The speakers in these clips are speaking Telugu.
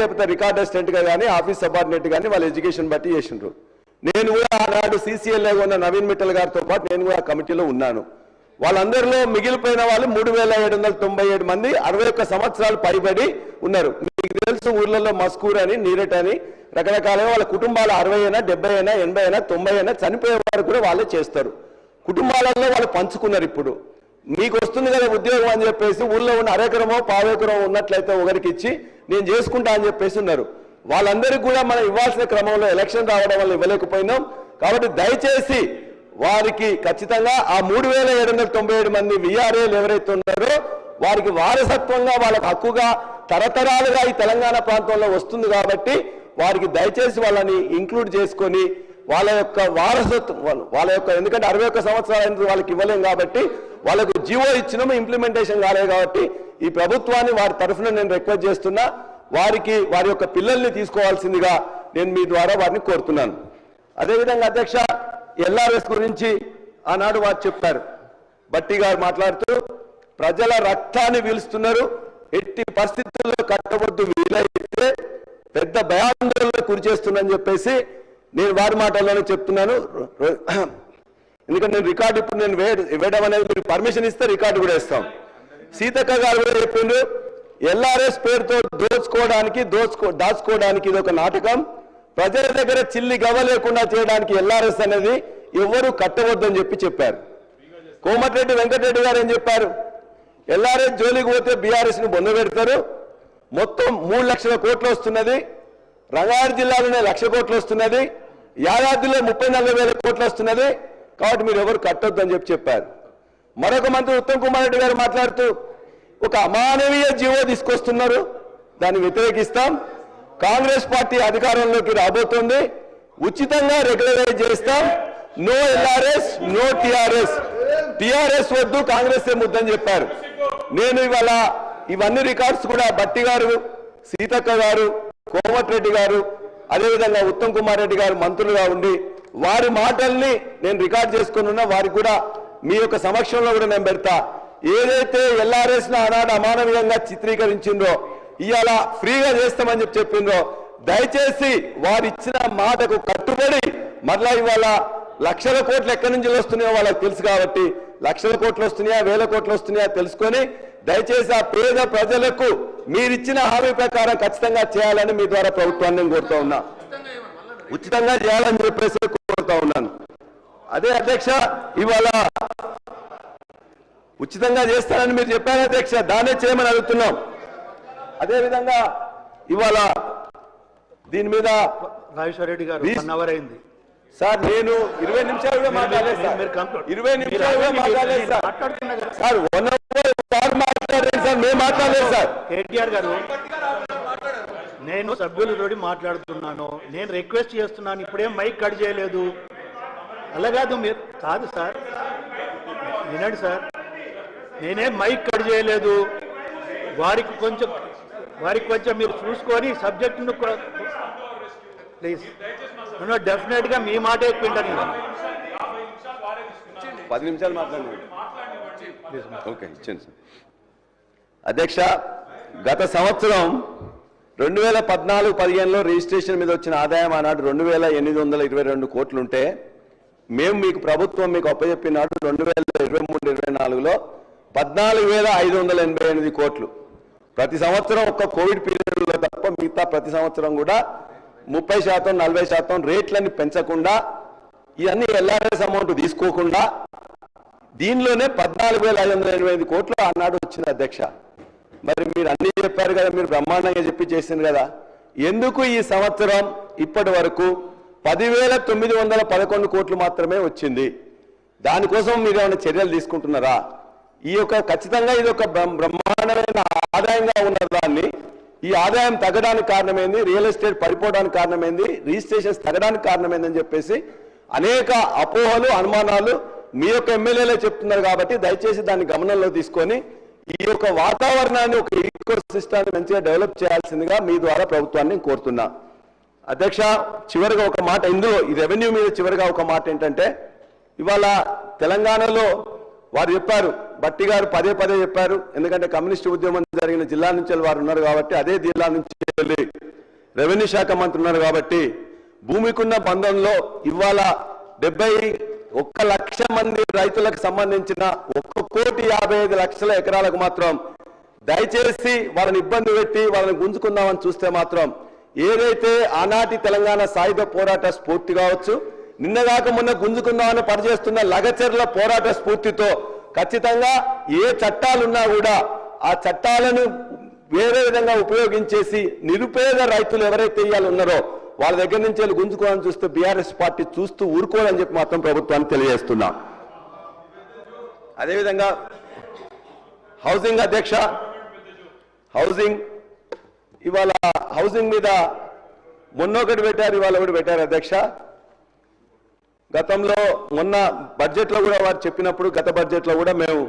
లేకపోతే రికార్డ్ అసిస్టెంట్గా కానీ ఆఫీస్ సబార్డినేట్ కానీ వాళ్ళ ఎడ్యుకేషన్ బట్టి చేసిండ్రు. నేను కూడా ఆనాడు సీసీఎల్ఏ ఉన్న నవీన్ మిట్టల్ గారితో పాటు నేను కూడా ఆ కమిటీలో ఉన్నాను. వాళ్ళందరిలో మిగిలిపోయిన వాళ్ళు మూడు వేల ఏడు వందల తొంభై ఏడు మంది అరవై ఒక్క సంవత్సరాలు పైబడి ఉన్నారు. మీకు తెలుసు ఊర్లలో మస్కూర్ అని నీరట్ అని రకరకాలైన వాళ్ళ కుటుంబాలు అరవై అయినా డెబ్బై అయినా ఎనభై అయినా తొంభై అయినా చనిపోయే వారు కూడా వాళ్ళే చేస్తారు. కుటుంబాలలో వాళ్ళు పంచుకున్నారు ఇప్పుడు. మీకు వస్తుంది కదా ఉద్యోగం అని చెప్పేసి ఊళ్ళో ఉన్న అరెకరమో పావేకరమో ఉన్నట్లయితే ఒకరికి ఇచ్చి నేను చేసుకుంటా అని చెప్పేసి ఉన్నారు. వాళ్ళందరికీ కూడా మనం ఇవ్వాల్సిన క్రమంలో ఎలక్షన్ రావడం వల్ల ఇవ్వలేకపోయినాం. కాబట్టి దయచేసి వారికి ఖచ్చితంగా ఆ మూడు వేల ఏడు వందల తొంభై ఏడు మంది విఆర్ఏలు ఎవరైతే ఉన్నారో వారికి వారసత్వంగా వాళ్ళకి హక్కుగా తరతరాలుగా ఈ తెలంగాణ ప్రాంతంలో వస్తుంది కాబట్టి వారికి దయచేసి వాళ్ళని ఇంక్లూడ్ చేసుకొని వాళ్ళ యొక్క వారసత్వం వాళ్ళ- యొక్క ఎందుకంటే అరవై ఒక్క సంవత్సరాల వాళ్ళకి ఇవ్వలేం కాబట్టి వాళ్ళకు జీవో ఇచ్చినాము ఇంప్లిమెంటేషన్ కాలేదు కాబట్టి ఈ ప్రభుత్వాన్ని వారి తరఫున నేను రిక్వెస్ట్ చేస్తున్నా వారికి వారి యొక్క పిల్లల్ని తీసుకోవాల్సిందిగా నేను మీ ద్వారా వారిని కోరుతున్నాను. అదేవిధంగా అధ్యక్ష ఎల్ఆర్ఎస్ గురించి ఆనాడు వారు చెప్పారు. బట్టి గారు మాట్లాడుతూ ప్రజల రక్తాన్ని పీలుస్తున్నారు ఎట్టి పరిస్థితుల్లో కట్టవద్దు వీలైతే పెద్ద భయాందోళన గురి చేస్తుందని చెప్పేసి నేను వారి మాటల్లోనే చెప్తున్నాను. ఎందుకంటే నేను రికార్డు ఇప్పుడు నేను వేయడం అనేది మీరు పర్మిషన్ ఇస్తే రికార్డు కూడా ఇస్తాం సీతక్క గారు కూడా చెప్పిండ్రు ఎల్ఆర్ఎస్ పేరుతో దోచుకోవడానికి దోచుకో దాచుకోవడానికి ఇది ఒక నాటకం. ప్రజల దగ్గర చిల్లి గవ లేకుండా చేయడానికి ఎల్ఆర్ఎస్ అనేది ఎవరు కట్టవద్దని చెప్పి చెప్పారు. కోమటిరెడ్డి వెంకటరెడ్డి గారు ఏం చెప్పారు? ఎల్ఆర్ఎస్ జోలికి పోతే బీఆర్ఎస్ని బొంద పెడతారు. మొత్తం మూడు లక్షల కోట్లు వస్తున్నది. రంగారెడ్డి జిల్లాలోనే లక్ష కోట్లు వస్తున్నది. యాదాద్రిలో ముప్పై నలభై వేల కోట్లు వస్తున్నది. కాబట్టి మీరు ఎవరు కట్టొద్దని చెప్పి చెప్పారు. మరొక మంత్రి ఉత్తమ్ కుమార్ రెడ్డి గారు మాట్లాడుతూ ఒక అమానవీయ జీవో తీసుకొస్తున్నారు. దాన్ని వ్యతిరేకిస్తాం. కాంగ్రెస్ పార్టీ అధికారంలోకి రాబోతోంది. ఉచితంగా రెగ్యులరైజ్ చేస్తాం. No LRS no TRS. TRS వద్దు కాంగ్రెస్ ఏ ముద్దని చెప్పారు. నేను ఇవాళ ఇవన్నీ రికార్డ్స్ కూడా బట్టి గారు సీతక్క గారు కోమటిరెడ్డి గారు అదేవిధంగా ఉత్తమ్ కుమార్ రెడ్డి గారు మంత్రులుగా ఉండి వారి మాటల్ని నేను రికార్డ్ చేసుకుని ఉన్నా వారికి కూడా మీ యొక్క సమక్షంలో కూడా నేను పెడతా. ఏదైతే ఎల్ఆర్ఎస్ ఆనాడు అమానవీయంగా చిత్రీకరించిందో ఇవాళ ఫ్రీగా చేస్తామని చెప్పి చెప్పిందో దయచేసి వారు ఇచ్చిన మాటకు కట్టుబడి మరలా ఇవాళ లక్షల కోట్లు ఎక్కడి నుంచి వస్తున్నాయో వాళ్ళకి తెలుసు కాబట్టి లక్షల కోట్లు వస్తున్నాయా వేల కోట్లు వస్తున్నాయా తెలుసుకొని దయచేసి ఆ పేద ప్రజలకు మీరిచ్చిన హామీ ప్రకారం ఖచ్చితంగా చేయాలని మీ ద్వారా ప్రభుత్వాన్ని నేను కోరుతా ఉన్నా. ఉచితంగా చేయాలని చెప్పేసి కోరుతా ఉన్నాను. అదే అధ్యక్ష ఇవాళ ఉచితంగా చేస్తారని మీరు చెప్పారు అధ్యక్ష దాన్నే చేయమని అడుగుతున్నాం. అదేవిధంగా ఇవాళ దీని మీద నాగేశ్వర రెడ్డి గారు. వన్ అవర్ అయింది. సార్ నేను ఇరవై నిమిషాలు కూడా మాట్లాడలేదు ఇరవై నిమిషాలు కూడా మాట్లాడలేదు సార్. సార్ వన్ అవర్ మేము మాట్లాడలేదు సార్. కేటీఆర్ గారు నేను సభ్యులతోటి మాట్లాడుతున్నాను. నేను రిక్వెస్ట్ చేస్తున్నాను. ఇప్పుడేం మైక్ కట్ చేయలేదు. అలా కాదు మీరు. కాదు సార్. వినండి సార్. నేనేం మైక్ కట్ చేయలేదు. వారికి కొంచెం వారికి కొంచెం మీరు చూసుకొని సబ్జెక్టును ప్లీజ్. డెఫినెట్గా మీ మాట ఎక్కువ వింటాను. నేను. పది నిమిషాలు మాట్లాడండి. ఓకే ఇచ్చాను సార్. అధ్యక్ష గత సంవత్సరం రెండు వేల పద్నాలుగు పదిహేనులో రిజిస్ట్రేషన్ మీద వచ్చిన ఆదాయం ఆనాడు రెండు వేల ఎనిమిది వందల ఇరవై రెండు కోట్లుంటే మేము మీకు ప్రభుత్వం మీకు అప్పచెప్పినాడు రెండు వేల ఇరవై మూడు ఇరవై నాలుగులో పద్నాలుగు వేల ఐదు వందల ఎనభై ఎనిమిది కోట్లు. ప్రతి సంవత్సరం ఒక్క కోవిడ్ పీరియడ్లో తప్ప మిగతా ప్రతి సంవత్సరం కూడా ముప్పై శాతం నలభై శాతం రేట్లని పెంచకుండా ఇవన్నీ ఎల్ఆర్ఎస్ అమౌంట్ తీసుకోకుండా దీనిలోనే పద్నాలుగు వేల ఐదు వందల ఎనభై ఐదు కోట్లు ఆనాడు వచ్చింది అధ్యక్ష. మరి మీరు అన్ని చెప్పారు కదా మీరు బ్రహ్మాండంగా చెప్పి చేసింది కదా. ఎందుకు ఈ సంవత్సరం ఇప్పటి వరకు పదివేల తొమ్మిది వందల పదకొండు కోట్లు మాత్రమే వచ్చింది? దానికోసం మీరు ఏమైనా చర్యలు తీసుకుంటున్నారా? ఈ యొక్క ఖచ్చితంగా ఇది ఒక బ్రహ్మాండమైన ఆదాయంగా ఉన్న దాన్ని ఈ ఆదాయం తగ్గడానికి కారణమైంది రియల్ ఎస్టేట్ పడిపోవడానికి కారణమైంది రిజిస్ట్రేషన్స్ తగ్గడానికి కారణమైందని చెప్పేసి అనేక అపోహలు అనుమానాలు మీ యొక్క ఎమ్మెల్యేలే చెప్తున్నారు కాబట్టి దయచేసి దాన్ని గమనంలో తీసుకొని ఈ యొక్క వాతావరణాన్ని ఒక ఈకో సిస్టాన్ని మంచిగా డెవలప్ చేయాల్సిందిగా మీ ద్వారా ప్రభుత్వాన్ని కోరుతున్నా. అధ్యక్ష చివరిగా ఒక మాట ఇందులో ఈ రెవెన్యూ మీద చివరిగా ఒక మాట ఏంటంటే ఇవాళ తెలంగాణలో వారు చెప్పారు బట్టి గారు పదే పదే చెప్పారు ఎందుకంటే కమ్యూనిస్ట్ ఉద్యమం జరిగిన జిల్లా నుంచి వారు ఉన్నారు కాబట్టి అదే జిల్లా నుంచి వెళ్ళి రెవెన్యూ శాఖ మంత్రి ఉన్నారు కాబట్టి భూమికున్న బంధంలో ఇవాళ డెబ్బై ఒక్క లక్ష మంది రైతులకు సంబంధించిన ఒక్క కోటి యాభై ఐదు లక్షల ఎకరాలకు మాత్రం దయచేసి వాళ్ళని ఇబ్బంది పెట్టి వాళ్ళని గుంజుకుందామని చూస్తే మాత్రం ఏదైతే ఆనాటి తెలంగాణ సాయుధ పోరాట స్ఫూర్తి కావచ్చు నిన్నగాక మొన్న గుంజుకుందామని పనిచేస్తున్న లగచర్ల పోరాట స్ఫూర్తితో ఖచ్చితంగా ఏ చట్టాలున్నా కూడా ఆ చట్టాలను వేరే విధంగా ఉపయోగించేసి నిరుపేద రైతులు ఎవరైతే ఇవాళ ఉన్నారో వాళ్ళ దగ్గర నుంచి వెళ్ళి గుంజుకోవాలని చూస్తే బీఆర్ఎస్ పార్టీ చూస్తూ ఊరుకోవాలని చెప్పి మాత్రం ప్రభుత్వాన్ని తెలియజేస్తున్నా. అదేవిధంగా హౌసింగ్ అధ్యక్ష హౌసింగ్ ఇవాళ హౌసింగ్ మీద మొన్న ఒకటి పెట్టారు ఇవాళ ఒకటి పెట్టారు అధ్యక్ష. గతంలో మొన్న బడ్జెట్లో కూడా వారు చెప్పినప్పుడు గత బడ్జెట్లో కూడా మేము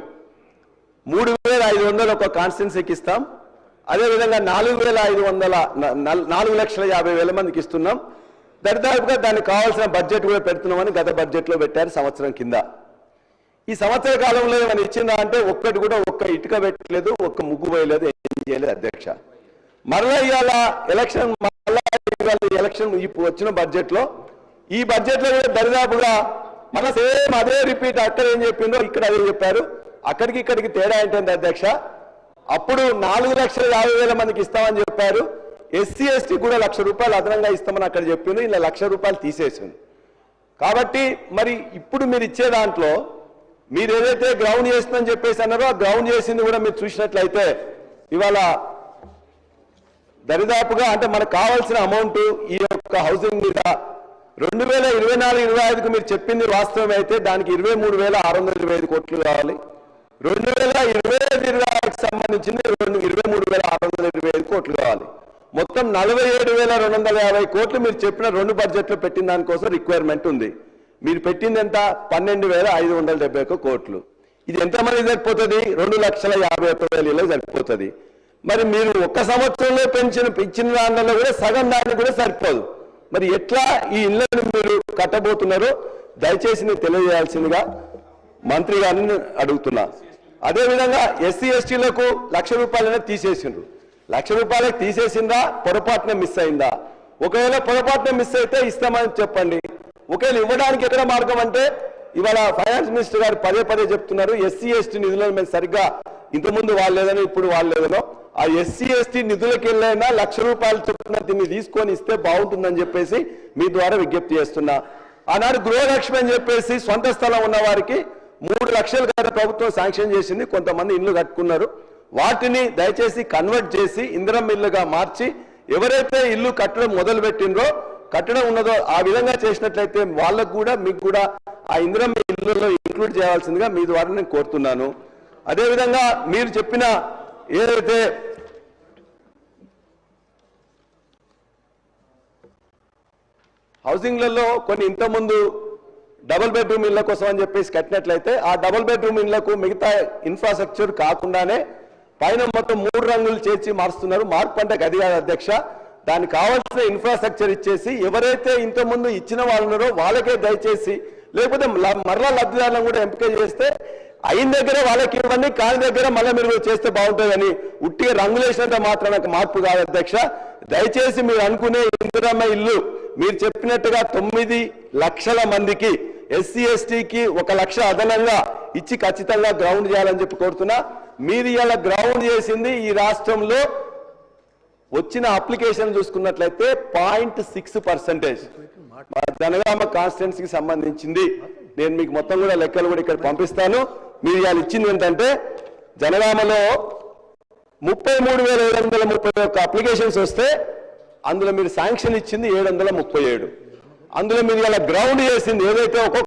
మూడు వేల ఐదు వందలు ఒక కాన్స్టిట్యున్సీకి ఇస్తాం. అదేవిధంగా నాలుగు వేల ఐదు వందల నల్- నాలుగు లక్షల యాభై వేల మందికి ఇస్తున్నాం. దరిదాపుగా దానికి కావాల్సిన బడ్జెట్ కూడా పెడుతున్నామని గత బడ్జెట్లో పెట్టారు సంవత్సరం కింద. ఈ సంవత్సర కాలంలో ఏమైనా ఇచ్చిందా అంటే ఒక్కటి కూడా ఒక్క ఇటుక పెట్టలేదు ఒక్క ముగ్గు పోయలేదు ఏం చేయలేదు అధ్యక్ష. మరలా ఇవాళ ఎలక్షన్ మరలా ఎలక్షన్ ఇప్పుడు వచ్చిన బడ్జెట్లో ఈ బడ్జెట్లో కూడా దరిదాపుగా మన సేమ్ అదే రిపీట్ అక్కడ ఏం చెప్పిందో ఇక్కడ అదే చెప్పారు. అక్కడికి ఇక్కడికి తేడా ఏంటంటే అధ్యక్ష అప్పుడు నాలుగు లక్షల యాభై వేల మందికి ఇస్తామని చెప్పారు. ఎస్సీ ఎస్టీ కూడా లక్ష రూపాయలు అదనంగా ఇస్తామని అక్కడ చెప్పింది ఇలా లక్ష రూపాయలు తీసేసింది కాబట్టి మరి ఇప్పుడు మీరు ఇచ్చే దాంట్లో మీరు ఏదైతే గ్రౌండ్ చేస్తుందని చెప్పేసి అన్నారో ఆ గ్రౌండ్ చేసింది కూడా మీరు చూసినట్లయితే ఇవాళ దరిదాపుగా అంటే మనకు కావాల్సిన అమౌంట్ ఈ యొక్క హౌసింగ్ మీద రెండు వేల ఇరవై నాలుగు ఇరవై ఐదుకు మీరు చెప్పింది వాస్తవం అయితే దానికి ఇరవై మూడు వేల ఆరు వందల ఇరవై ఐదు కోట్లు కావాలి. రెండు వేల ఇరవై ఐదు ఇరవై ఆరుకు సంబంధించింది రెండు ఇరవై మూడు వేల ఆరు వందల ఇరవై ఐదు కోట్లు కావాలి. మొత్తం నలభై ఏడు వేల రెండు వందల యాభై కోట్లు మీరు చెప్పిన రెండు బడ్జెట్లో పెట్టిన దానికోసం రిక్వైర్మెంట్ ఉంది. మీరు పెట్టింది ఎంత? పన్నెండు వేల ఐదు వందల డెబ్బై ఒక్క కోట్లు. ఇది ఎంతమంది సరిపోతుంది? రెండు లక్షల యాభై ఒక్క వేల ఇళ్ళకి సరిపోతుంది. మరి మీరు ఒక్క సంవత్సరంలో పెంచిన ఇచ్చిన దాంట్లో కూడా సగం దానికి కూడా సరిపోదు. మరి ఎట్లా ఈ ఇళ్ళను మీరు కట్టబోతున్నారో దయచేసి నేను తెలియజేయాల్సిందిగా మంత్రి గారిని అడుగుతున్నా. అదేవిధంగా ఎస్సీ ఎస్టీలకు లక్ష రూపాయలనే తీసేసిండ్రు. లక్ష రూపాయలకు తీసేసిందా పొరపాటున మిస్ అయిందా? ఒకవేళ పొరపాటున మిస్ అయితే ఇస్తామని చెప్పండి. ఒకవేళ ఇవ్వడానికి ఎక్కడ మార్గం అంటే ఇవాళ ఫైనాన్స్ మినిస్టర్ గారు పదే పదే చెప్తున్నారు ఎస్సీ ఎస్టీ నిధులను మేము సరిగ్గా ఇంతకుముందు వాళ్ళేదనో ఇప్పుడు వాళ్ళేదనో ఆ ఎస్సీ ఎస్టీ నిధులకు వెళ్ళైనా లక్ష రూపాయలు చొప్పున దీన్ని తీసుకొని ఇస్తే బాగుంటుందని చెప్పేసి మీ ద్వారా విజ్ఞప్తి చేస్తున్నా. ఆనాడు గృహలక్ష్మి అని చెప్పేసి సొంత స్థలం ఉన్న వారికి మూడు లక్షలు కదా ప్రభుత్వం శాంక్షన్ చేసింది కొంతమంది ఇల్లు కట్టుకున్నారు. వాటిని దయచేసి కన్వర్ట్ చేసి ఇందిరం ఇల్లుగా మార్చి ఎవరైతే ఇల్లు కట్టడం మొదలు పెట్టిండ్రో కట్టడం ఉన్నదో ఆ విధంగా చేసినట్లయితే వాళ్ళకు కూడా మీకు కూడా ఆ ఇందిరం ఇల్లులో ఇంక్లూడ్ చేయాల్సిందిగా మీ ద్వారా నేను కోరుతున్నాను. అదేవిధంగా మీరు చెప్పిన ఏదైతే హౌసింగ్లలో కొన్ని ఇంతకుముందు డబుల్ బెడ్రూమ్ ఇళ్ళ కోసం అని చెప్పేసి కట్టినట్లయితే ఆ డబుల్ బెడ్రూమ్ ఇళ్ళకు మిగతా ఇన్ఫ్రాస్ట్రక్చర్ కాకుండానే పైన మొత్తం మూడు రంగులు చేర్చి మారుస్తున్నారు మార్పు అంటే అది కాదు అధ్యక్ష. దానికి కావాల్సిన ఇన్ఫ్రాస్ట్రక్చర్ ఇచ్చేసి ఎవరైతే ఇంతకుముందు ఇచ్చిన వాళ్ళు ఉన్నారో వాళ్ళకే దయచేసి లేకపోతే మరలా లబ్ధిదారులను కూడా ఎంపిక చేస్తే అయిన దగ్గర వాళ్ళకి ఇవ్వండి కాని దగ్గర మళ్ళీ మీరు చేస్తే బాగుంటుందని ఉట్టిగా రంగులేసినంత మాత్రం నాకు మార్పు కాదు అధ్యక్ష. దయచేసి మీరు అనుకునే ఇందిరమ్మ ఇల్లు మీరు చెప్పినట్టుగా తొమ్మిది లక్షల మందికి ఎస్సీ ఎస్టీకి ఒక లక్ష అదనంగా ఇచ్చి ఖచ్చితంగా గ్రౌండ్ చేయాలని చెప్పి కోరుతున్నా. మీరు ఇలా గ్రౌండ్ చేసింది ఈ రాష్ట్రంలో వచ్చిన అప్లికేషన్ చూసుకున్నట్లయితే పాయింట్ సిక్స్ పర్సెంటేజ్. జనగామ కాన్స్టిట్యున్సీకి సంబంధించింది. నేను మీకు మొత్తం కూడా లెక్కలు కూడా ఇక్కడ పంపిస్తాను. మీరు ఇవాళ ఇచ్చింది ఏంటంటే జనగామలో ముప్పై మూడు వేల ఏడు వందల ముప్పై ఒక్క అప్లికేషన్స్ వస్తే అందులో మీరు శాంక్షన్ ఇచ్చింది ఏడు వందల ముప్పై ఏడు. అందులో మీరు ఇలా గ్రౌండ్ చేసింది ఏదైతే ఒక్కొక్క